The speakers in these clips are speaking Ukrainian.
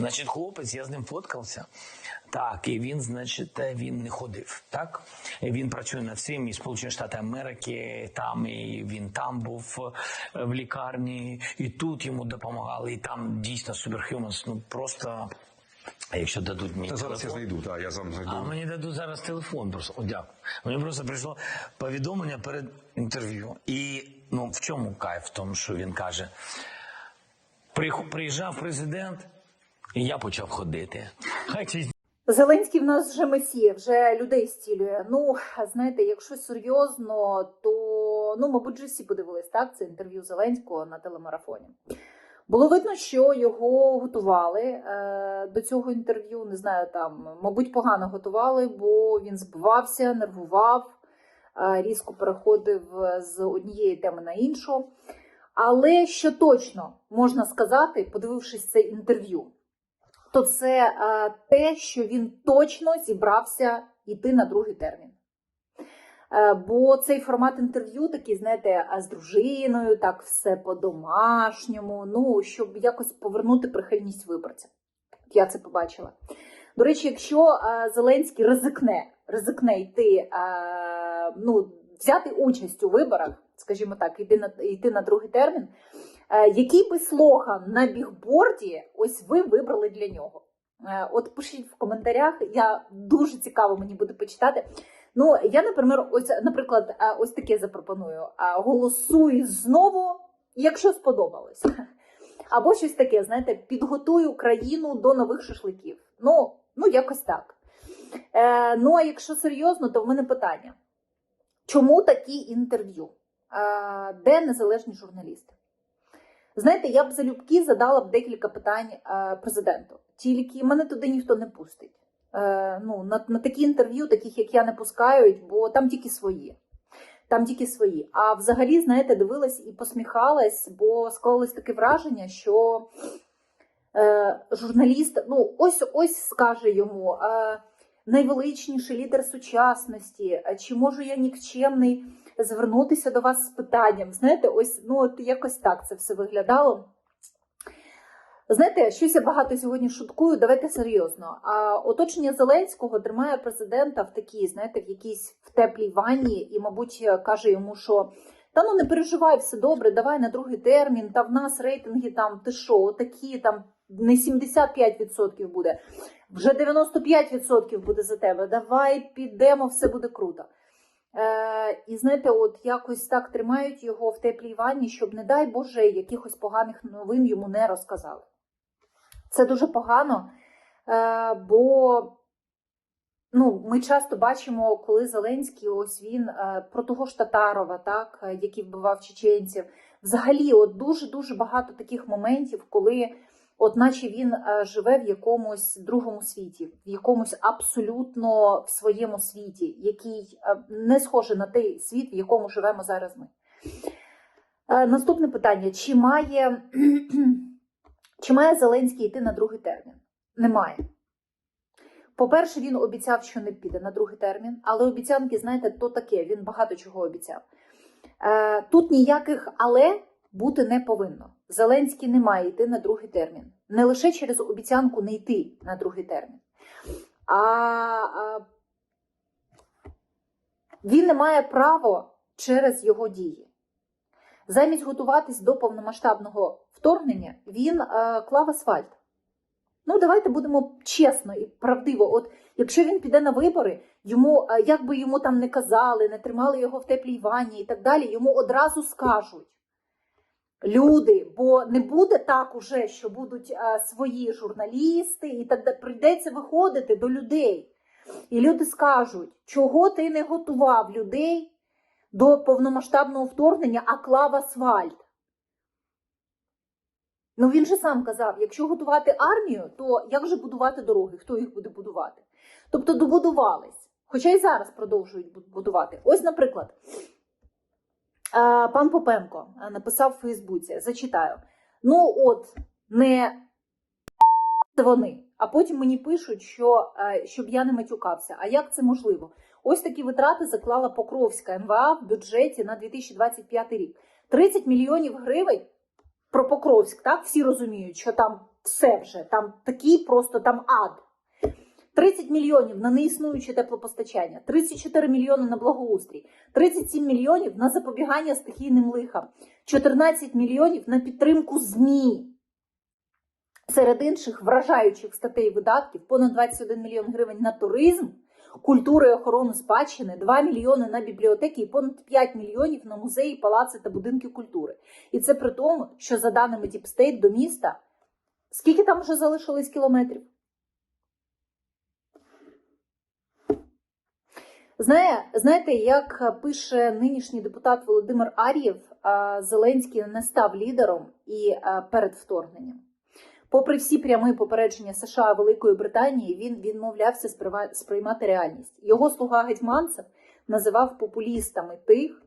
Значить, хлопець, я з ним фоткався. Так, і він, значить, е, він не ходив. Так І він працює над цим і Сполучені Штати Америки, там і він там був е, в лікарні, і тут йому допомагали. І там дійсно Superhumans, ну просто. А якщо дадуть мені Та зараз я знайду, так, я сам знайду. а мені дадуть зараз телефон просто. О, дякую. Мені просто прийшло повідомлення перед інтерв'ю. І ну в чому кайф? В тому, що він каже: приїжджав президент, і я почав ходити. Хай ці Зеленський в нас вже месія, вже людей зцілює. Ну, знаєте, якщо серйозно, то ну, мабуть, вже всі подивились так, це інтерв'ю Зеленського на телемарафоні. Було видно, що його готували е, до цього інтерв'ю. Не знаю, там, мабуть, погано готували, бо він збивався, нервував, е, різко переходив з однієї теми на іншу. Але що точно можна сказати, подивившись це інтерв'ю, то це те, що він точно зібрався йти на другий термін. Е, бо цей формат інтерв'ю такий, знаєте, з дружиною, так все по-домашньому, ну, щоб якось повернути прихильність виборцям. Я це побачила. До речі, якщо Зеленський ризикне, ризикне йти, ну, взяти участь у виборах, скажімо так, йти на, йти на другий термін, Який би слоган на бігборді ось ви вибрали для нього? Е, От пишіть в коментарях, я дуже цікаво мені буде почитати. Ну, я, наприклад, ось, наприклад, е, ось таке запропоную: Е, голосуй знову, якщо сподобалось. Або щось таке, знаєте, підготуй Україну до нових шашликів. Ну, ну якось так. Е, ну, а якщо серйозно, то в мене питання: чому такі інтерв'ю? Е, де незалежні журналісти? Знаєте, я б залюбки задала б декілька питань е, президенту. Тільки мене туди ніхто не пустить. Е, ну, на, на такі інтерв'ю, таких як я, не пускають, бо там тільки свої. Там тільки свої. А взагалі, знаєте, дивилась і посміхалась, бо склалось таке враження, що е, журналіст, ну, ось ось скаже йому. Е, Найвеличніший лідер сучасності, чи можу я нікчемний звернутися до вас з питанням. Знаєте, ось ну от якось так це все виглядало. Знаєте, щось я багато сьогодні шуткую, давайте серйозно. А оточення Зеленського тримає президента в такій, знаєте, в якійсь в теплій ванні, і, мабуть, каже йому, що та ну не переживай, все добре, давай на другий термін, та в нас рейтинги там, ти що, такі там не 75% буде, вже 95% буде за тебе. Давай підемо, все буде круто. Е, і знаєте, от якось так тримають його в теплій ванні, щоб, не дай Боже, якихось поганих новин йому не розказали. Це дуже погано, е, бо ну, ми часто бачимо, коли Зеленський, ось він е, про того ж Татарова, так, е, який вбивав чеченців. Взагалі, от дуже-дуже багато таких моментів, коли от наче він е, живе в якомусь другому світі, в якомусь абсолютно в своєму світі, який е, не схожий на той світ, в якому живемо зараз ми. Е, Наступне питання: чи має, чи має Зеленський йти на другий термін? Немає. По-перше, він обіцяв, що не піде на другий термін, але обіцянки, знаєте, то таке, він багато чого обіцяв. Тут ніяких але бути не повинно. Зеленський не має йти на другий термін. Не лише через обіцянку не йти на другий термін, а, а він не має права через його дії. Замість готуватись до повномасштабного вторгнення, він е, клав асфальт. Ну, давайте будемо чесно і правдиво. От якщо він піде на вибори, йому, е, як би йому там не казали, не тримали його в теплій ванні і так далі, йому одразу скажуть. Люди, бо не буде так уже, що будуть е, свої журналісти, і так прийдеться виходити до людей. І люди скажуть, чого ти не готував людей до повномасштабного вторгнення, а клав асфальт. Ну він же сам казав: якщо готувати армію, то як же будувати дороги? Хто їх буде будувати? Тобто добудувались. Хоча й зараз продовжують будувати. Ось, наприклад, пан Попенко е, написав в Фейсбуці, зачитаю. Ну, от, не вони. А потім мені пишуть, що е, щоб я не матюкався. А як це можливо? Ось такі витрати заклала Покровська МВА в бюджеті на 2025 рік. 30 мільйонів гривень про Покровськ, так? Всі розуміють, що там все вже. Там такий просто там ад. 30 мільйонів на неіснуюче теплопостачання, 34 мільйони на благоустрій, 37 мільйонів на запобігання стихійним лихам, 14 мільйонів на підтримку ЗМІ. Серед інших вражаючих статей видатків понад 21 мільйон гривень на туризм, культуру і охорону спадщини, 2 мільйони на бібліотеки і понад 5 мільйонів на музеї, палаци та будинки культури. І це при тому, що за даними Діпстейт до міста, скільки там вже залишилось кілометрів? Знає, знаєте, як пише нинішній депутат Володимир Ар'єв, Зеленський не став лідером і перед вторгненням. Попри всі прямі попередження США Великої Британії, він відмовлявся сприймати реальність. Його слуга Гетьманцев називав популістами тих,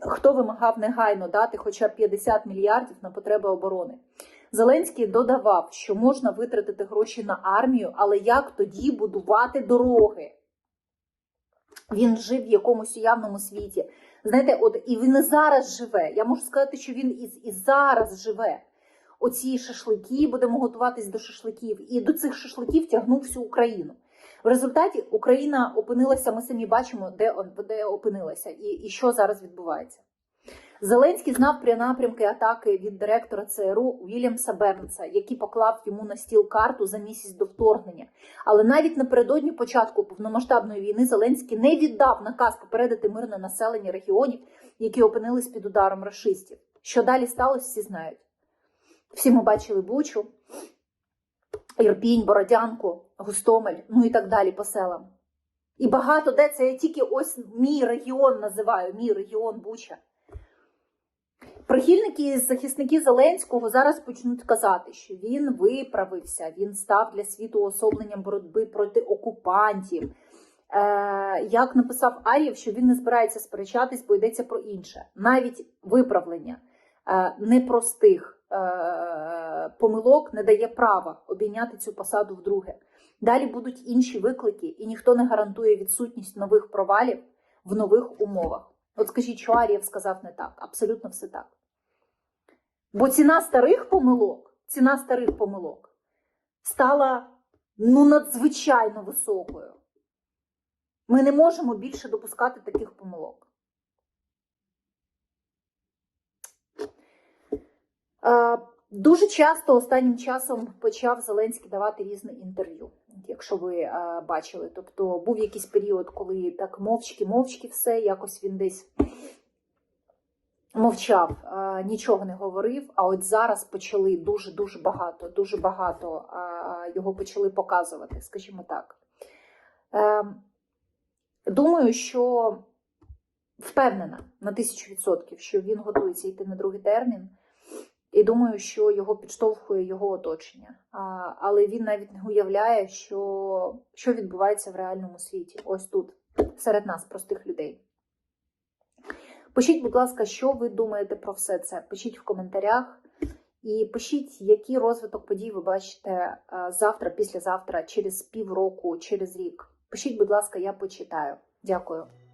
хто вимагав негайно дати хоча б 50 мільярдів на потреби оборони. Зеленський додавав, що можна витратити гроші на армію, але як тоді будувати дороги? Він жив в якомусь уявному світі. Знаєте, от і він і зараз живе. Я можу сказати, що він і, і зараз живе. Оці шашлики, будемо готуватись до шашликів, і до цих шашликів тягнув всю Україну. В результаті Україна опинилася, ми самі бачимо, де, де опинилася і, і що зараз відбувається. Зеленський знав про напрямки атаки від директора ЦРУ Вільямса Бернса, який поклав йому на стіл карту за місяць до вторгнення. Але навіть напередодні початку повномасштабної війни Зеленський не віддав наказ попередити мирне населення регіонів, які опинились під ударом рашистів. Що далі сталося, всі знають. Всі ми бачили Бучу, Ірпінь, Бородянку, Гостомель, ну і так далі по селам. І багато де це я тільки ось мій регіон називаю, мій регіон Буча. Прихильники і захисники Зеленського зараз почнуть казати, що він виправився, він став для світу особленням боротьби проти окупантів. Е, як написав Ар'єв, що він не збирається сперечатись, бо йдеться про інше. Навіть виправлення е, непростих е, помилок не дає права обійняти цю посаду вдруге. Далі будуть інші виклики, і ніхто не гарантує відсутність нових провалів в нових умовах. От скажіть, що Ар'єв сказав не так. Абсолютно все так. Бо ціна старих помилок, ціна старих помилок стала ну, надзвичайно високою. Ми не можемо більше допускати таких помилок. Дуже часто останнім часом почав Зеленський давати різне інтерв'ю, якщо ви е, бачили. Тобто був якийсь період, коли так мовчки-мовчки все, якось він десь мовчав, е, нічого не говорив. А от зараз почали дуже-дуже багато, дуже багато е, його почали показувати, скажімо так. Думаю, що впевнена на тисячу відсотків, що він готується йти на другий термін. І думаю, що його підштовхує його оточення. А, але він навіть не уявляє, що, що відбувається в реальному світі, ось тут, серед нас, простих людей. Пишіть, будь ласка, що ви думаєте про все це. Пишіть в коментарях. І пишіть, який розвиток подій ви бачите завтра, післязавтра, через півроку, через рік. Пишіть, будь ласка, я почитаю. Дякую.